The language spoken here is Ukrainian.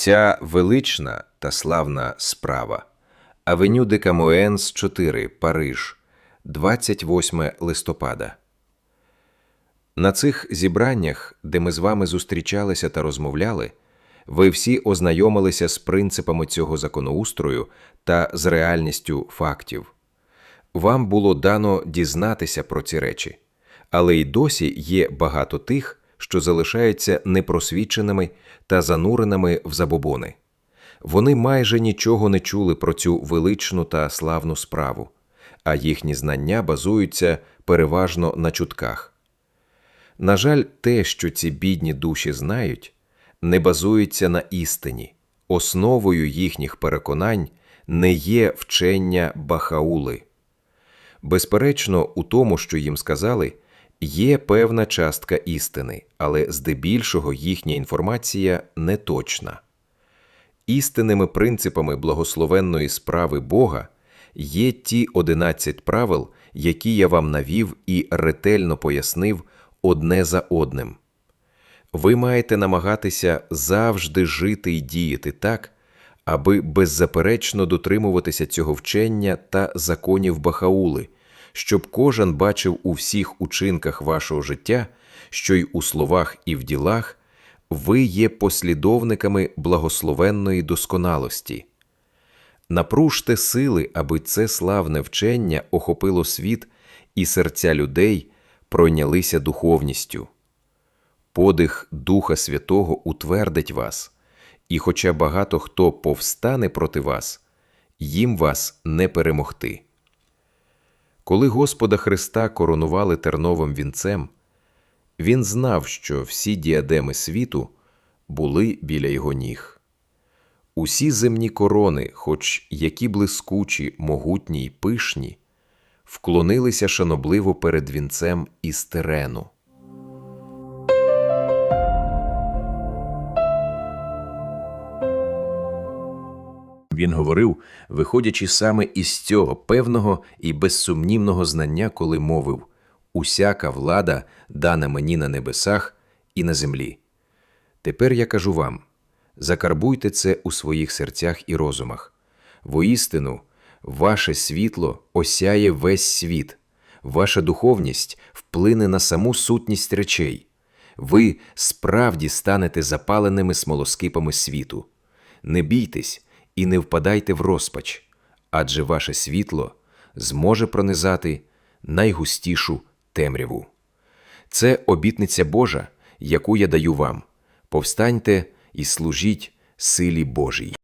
Ця велична та славна справа. Авеню де Камуенс 4, Париж, 28 листопада. На цих зібраннях, де ми з вами зустрічалися та розмовляли, ви всі ознайомилися з принципами цього законоустрою та з реальністю фактів. Вам було дано дізнатися про ці речі, але й досі є багато тих, що залишаються непросвіченими та зануреними в забобони. Вони майже нічого не чули про цю величну та славну справу, а їхні знання базуються переважно на чутках. На жаль, те, що ці бідні душі знають, не базується на істині. Основою їхніх переконань не є вчення Бахаули. Безперечно, у тому, що їм сказали, є певна частка істини, але здебільшого їхня інформація неточна. Істинними принципами благословенної справи Бога є ті 11 правил, які я вам навів і ретельно пояснив одне за одним. Ви маєте намагатися завжди жити і діяти так, аби беззаперечно дотримуватися цього вчення та законів Бахаули, щоб кожен бачив у всіх учинках вашого життя, що й у словах і в ділах ви є послідовниками благословенної досконалості. Напружте сили, аби це славне вчення охопило світ і серця людей пройнялися духовністю. Подих Духа Святого утвердить вас, і хоча багато хто повстане проти вас, їм вас не перемогти. Коли Господа Христа коронували терновим вінцем, він знав, що всі діадеми світу були біля його ніг. Усі земні корони, хоч які блискучі, могутні й пишні, вклонилися шанобливо перед вінцем із терену. Він говорив, виходячи саме із цього певного і безсумнівного знання, коли мовив Усяка влада дана мені на небесах і на землі. Тепер я кажу вам закарбуйте це у своїх серцях і розумах. Воістину, ваше світло осяє весь світ, ваша духовність вплине на саму сутність речей. Ви справді станете запаленими смолоскипами світу. Не бійтесь і не впадайте в розпач, адже ваше світло зможе пронизати найгустішу темряву. Це обітниця Божа, яку я даю вам. Повстаньте і служіть силі Божій.